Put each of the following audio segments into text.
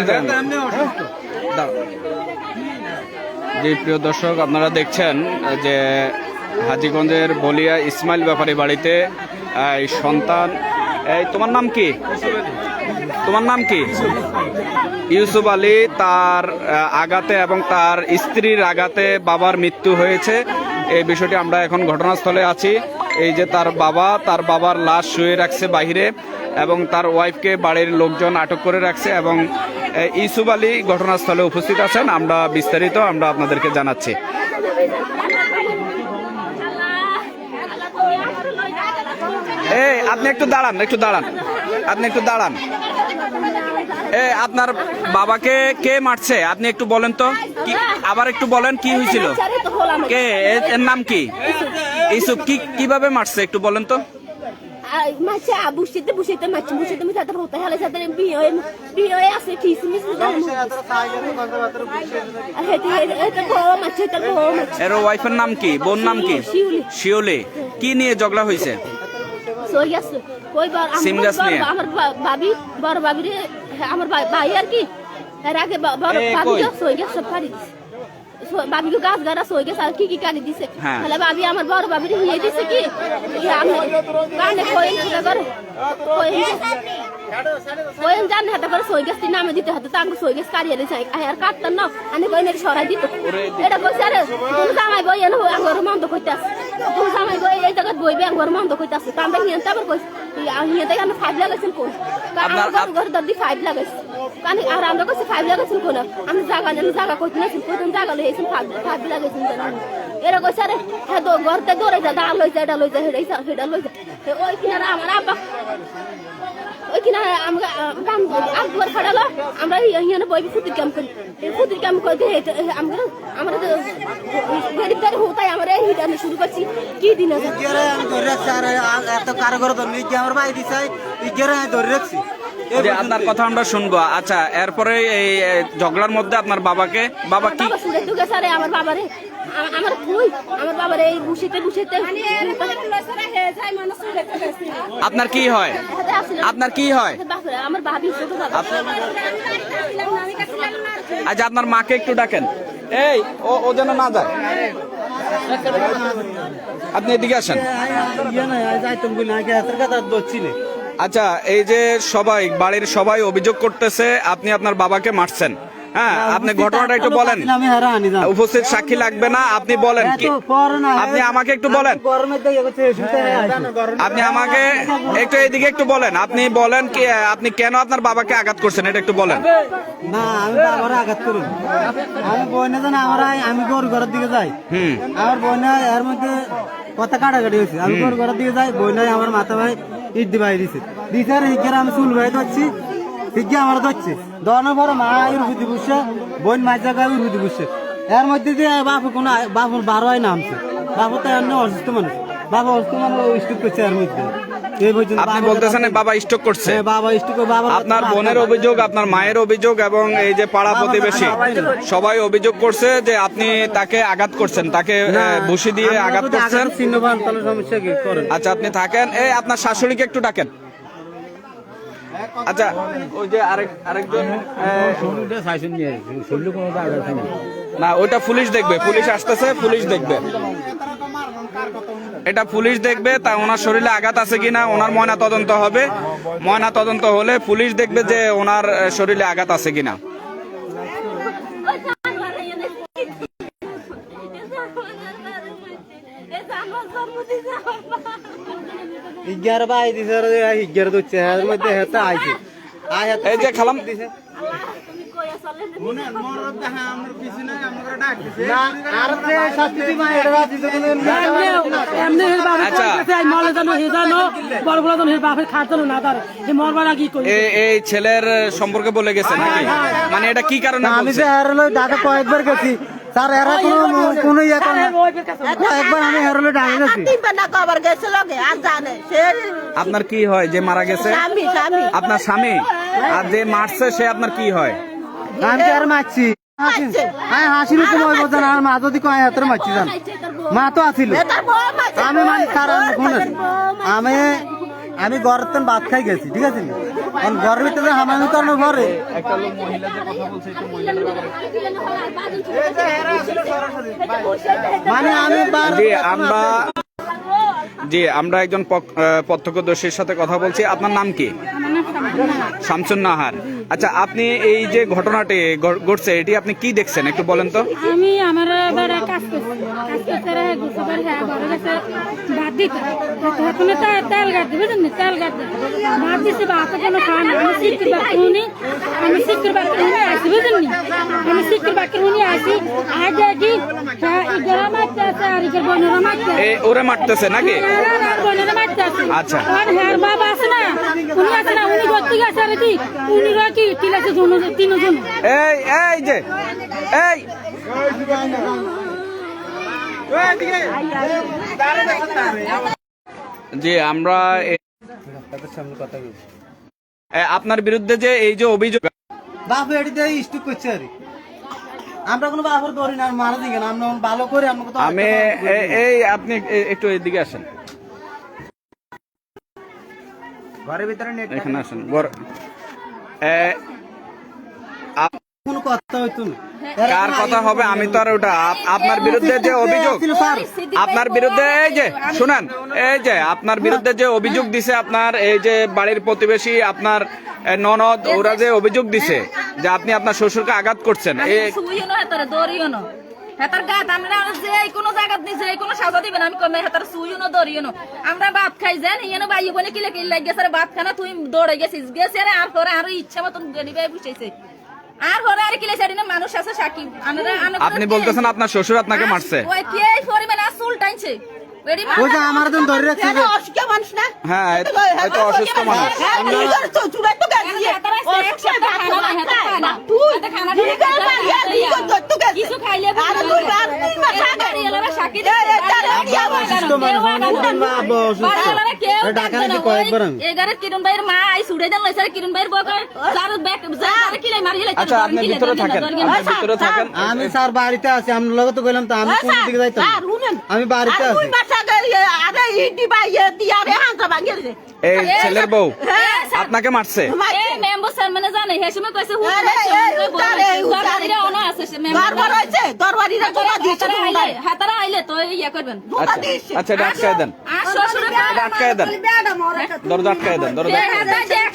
একটু দেন। জি প্রিয় দর্শক আপনারা দেখছেন যে হাজীগঞ্জের বলিয়া ইসমাইল ব্যাপারী বাড়িতে এই সন্তান এই তোমার নাম কি? তোমার নাম কি? ইউসুফ আলী তার আঘাতে এবং তার স্ত্রীর আঘাতে বাবার মৃত্যু হয়েছে। এই বিষয়টি আমরা এখন ঘটনাস্থলে আছি। এই যে তার বাবা তার বাবার লাশ শুয়ে রাখছে বাহিরে। এবং তার ওয়াইফকে বাড়ির লোকজন আটক করে রাখছে এবং আহ, ইউসুফ আলী ঘটনাস্থলে উপস্থিত আছেন। আমরা বিস্তারিত আমরা আপনাদেরকে জানাচ্ছি। এই আপনি একটু দাঁড়ান একটু দাঁড়ান। আপনি একটু দাঁড়ান। এ আপনার বাবাকে কে মারছে? আপনি একটু বলেন তো। কি আবার একটু বলেন কি হয়েছিল? কে? এর নাম কি? ইসুফ কি কীভাবে মারছে? একটু বলেন তো। বুঝতে মাছ বুঝতে মিঠা তো হতে হেতে হেতে বড় মাছ হেতে বড় মাছ। এর ওয়াইফের নাম কি? বোন নাম কি। শিওলে কি নিয়ে ঝগড়া হয়েছে সইয়াস কইবার? আমার বা- ভাবি বড় ভাবি আমার ভাই ভাই আর কি এর আগে বড় ভাবি কই? সইয়াস সব দিছে। সো- ভাবিকে গাছ গাড়া সইয়াস আর কি কি কাটি দিছে? হ্যাঁ। তাহলে ভাবি আমার বড় ভাবি রে হিয়ে দিছে কি? আমি কানে কইন কি করে কইন কইন জান হাতে করে সইয়াস তিন নামে দিতে হতো তাঙ্গ সইয়াস কারিয়ে দিছে আর কাটতাম না আমি কইন এর সরাই দিত। এটা কইছে আরে তুমি জামাই বই এনে আঙ্গর মন্দ কইতাছ। তুমি জামাই বই এই জায়গা বইবে আঙ্গর মন্দ কইতাছ। তাম দেখি তারপর কইছে হিয়ে দেখে আমি ফাইভ লাগাইছেন কোন আমার ঘর দাদি ফাইভ লাগাইছে। কানি আর আমরা কইছে ফাইভ লাগাইছেন কোন আমি জায়গা নেন জায়গা কইতে না কোন জায়গা লইছেন ফাইভ ফাইভ লাগাইছেন জানেন এরা কইছে, আরে হ্যাঁ তো ঘরতে দৌড়ে যা দা লই যা এটা লই যা হেডাই হেডা লই যা এ ওই কিনারা আমার আব্বা, ওই কিনা আমরা কাম আগুয়ার ফাড়ালো আমরা হিয়ানে বই ফুটির কাম করি। ফুটির কাম করতে আমরা আমরা গরিবদার হতাই আমরা হিটানো শুরু করছি। কি দিন আছে? আমি ধরে রাখছি, আর এত কারগর ধরে ইগে আমার ভাই দিছে? ধরে রাখছি। যে আপনার কথা আমরা শুনব আচ্ছা এরপরে এই ঝগড়ার মধ্যে আপনার বাবাকে বাবা কি আমার বাবারে আমার আমার বাবারে এই বুসিতে বুসিতে আপনার কি হয় আপনার কি হয় আমার ভাবি আজ আপনার মাকে একটু ডাকেন এই ও ও যেন না যায় আপনি এদিকে আসেন আচ্ছা এই যে সবাই বাড়ির সবাই অভিযোগ করতেছে আপনি আপনার বাবাকে মারছেন। হ্যাঁ আপনি ঘটনাটা একটু বলেন। উপস্থিত সাক্ষী লাগবে না আপনি বলেন আপনি আমাকে একটু বলেন। আপনি আমাকে একটু এদিকে একটু বলেন। আপনি বলেন কি আপনি কেন আপনার বাবাকে আঘাত করছেন এটা একটু বলেন। না আমি বাবার আঘাত করুন। আমি বইনে জানা আমার আমি গরু ঘরের দিকে যাই। আমার বইনা এর মধ্যে কথা কাটাকাটি হয়েছে। আমি গরু ঘরের দিকে যাই বইনাই আমার মাথা ভাই ইট দিবাই দিছে। দিছে হিগের আমি চুল ভাই ধরছি। হিগে আমার ধরছে। দনের পরে মা উর্বুদি বুঝছে বোন মাছ জায়গায় বুদ্ধি বুঝছে এর মধ্যে দিয়ে বাপু কোনো বাপুর বারোয় নামছে। বাপু তো অন্য অসুস্থ মানুষ। বাবা অসুস্থ মানুষ স্টুপ করছে এর মধ্যে। আপনি বলতেছেন বাবা স্টক করছে। হ্যাঁ, আপনার বোনের অভিযোগ আপনার মায়ের অভিযোগ এবং এই যে পাড়া প্রতিবেশী সবাই অভিযোগ করছে যে আপনি তাকে আঘাত করছেন তাকে বসি দিয়ে আঘাত করছেন। আচ্ছা আপনি থাকেন। এই আপনার শাশুড়িকে একটু ডাকেন। আচ্ছা ওই যে আরেক আরেকজন না ওইটা পুলিশ দেখবে পুলিশ আসতেছে পুলিশ দেখবে। এটা পুলিশ দেখবে তা ওনার শরীরে আঘাত আছে কিনা ওনার ময়না তদন্ত হবে। ময়না তদন্ত হলে পুলিশ দেখবে যে ওনার শরীরে আঘাত আছে কিনা। দচ্ছে এর মধ্যে হেতে আইছে। আই এই যে খালাম। দিছে। এই এই ছেলের সম্পর্কে বলে গেছে নাকি? মানে এটা কি কারণে আমি যে এর কয়েকবার গেছি স্যার এরা কোনো কোনো ইয়ে করে না। আমি এর লই গেছি। তিনবার না কবার গেছে লগে আর জানে সে আপনার কি হয় যে মারা গেছে? স্বামী স্বামী। আপনার স্বামী? আর যে মারছে সে আপনার কি হয়? আমি আর মারছি। হ্যাঁ মই বোঝেন আর মা যদি কয় হাতের মারছি জান। মা তো আছিল আমি মানে কারণ আমি আমি ঘরের ভাত খাই গেছি ঠিক আছে? ঘরের ভিতরে হামামি করানোর পরে একটা লোক মহিলা যে কথা বলছে একটু মানে আমি আমরা জি আমরা একজন প্রত্যক্ষদর্শীর সাথে কথা বলছি। আপনার নাম কি? শামসুন নাহার। আচ্ছা আপনি এই যে ঘটনাটি ঘটছে, এটি আপনি কি দেখছেন? একটু বলেন তো। আমি আমার এবারে কাজ করছি। কাজ করতে তেল তেল ভাত দিছে ভাত কোনো খাওয়া না। আমি বাক্য শুনি আমি আসি বুঝলি আমি বাক্য আসি আজ দেখি হ্যাঁ ওরে মারতেছে নাকি? বনেরা মারতে আছে আচ্ছা। আর হ্যাঁ বাবা আছে না? উনি আছে না? উনি গতি গেছে আর কি? উনি রাখি ঠিক আছে জন তিনজন? এই এই যে এই। জি আমরা আপনার বিরুদ্ধে যে এই যে অভিযোগ বাপু এটিতে স্টুক করছে আর। আমি এই আপনি একটু এদিকে আসেন। ঘরের ভিতরে নেট এখানে আসেন বর- কোনো কথা হইতো না কার কথা হবে আমি তো আর ওটা আপনার বিরুদ্ধে যে অভিযোগ আপনার বিরুদ্ধে এই যে শুনেন এই যে আপনার বিরুদ্ধে যে অভিযোগ দিছে আপনার এই যে বাড়ির প্রতিবেশী আপনার ননদ ওরা যে অভিযোগ দিছে যে আপনি আপনার শ্বশুরকে আঘাত করছেন। এ সুইও না হেতারে দরিও না। হেতার গাত আমরা যে কোনো জায়গাত নিছে কোনো সাজা দিবেন আমি কমে হেতার সুইও না দরিও না। আমরা ভাত খাই যান ইয়েনো ভাই বনে কিলে কিলে লাগে গেছে ভাত খানা তুই দৌড়ে গেছিস। গেছে রে আর আর ইচ্ছা মতন গনি ভাই বুঝাইছে আর আর কিলে মানুষ আছে সাকিব। আপনি বলতেছেন আপনার শ্বশুর আপনাকে মারছে। ওই কে পরিমাণ? আসুল টাইছে এডি ওই আমার দিন ধরে রাখছে অসুস্থ মানুষ না। হ্যাঁ হয়তো অসুস্থ মানুষ। কিছু খাইলে অসুস্থ আমি। আচ্ছা স্যার বাড়িতে আছি আমি লোক তো বললাম তো আমি কোন দিকে যাইতাম? আমি বাড়িতে আছি এই ছেলের বউ আপনাকে মারছে এই মেম্বার স্যার মানে জানে হে সময় কইছে হুন অনা আছে সে মেম্বার হাতারা আইলে তো ইয়া করবেন আচ্ছা আচ্ছা আর আটকায় দেন দরজা আটকায় দেন দরজা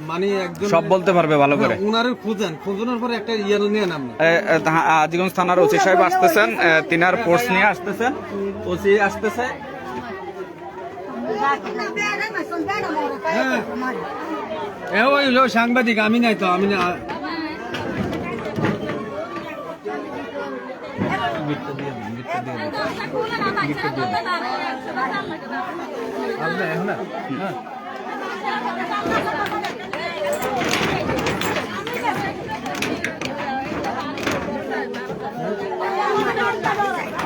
মানে একজন সব বলতে পারবে ভালো করে। উনারে খুঁজেন। খুঁজানোর পরে একটা ইয়ে নেন আপনি। এ, এ, তা- আজিগঞ্জ থানার ওসি সাহেব আসতেছেন তিনার ফোর্স নিয়ে আসতেছেন। ওসি আসতেছে। এ ওই ওই সাংবাদিক আমি নাই তো আমি না হ্যাঁ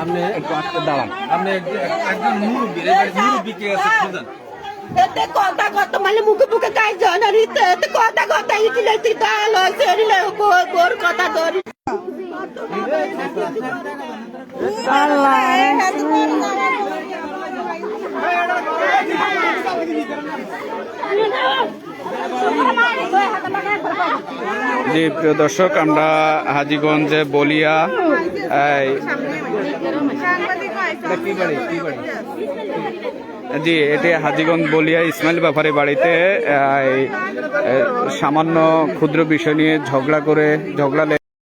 আপনি একটু আটকে দাঁড়ান। আপনি এক- এক- একজন মুরব্বী মুরব্বী কে আছে খুঁজেন এতে কথা কথা মানে মুখে মুখে গাই জানার এতে কথা কথা ইটিলে দাল হয়েছে এরিলে গোর কথা ধরি। জি প্রিয় দর্শক আমরা হাজিগঞ্জে বলিয়া জি এটি হাজিগঞ্জ বলিয়া ইসমাইল ব্যাপারে বাড়িতে সামান্য ক্ষুদ্র বিষয় নিয়ে ঝগড়া করে ঝগড়া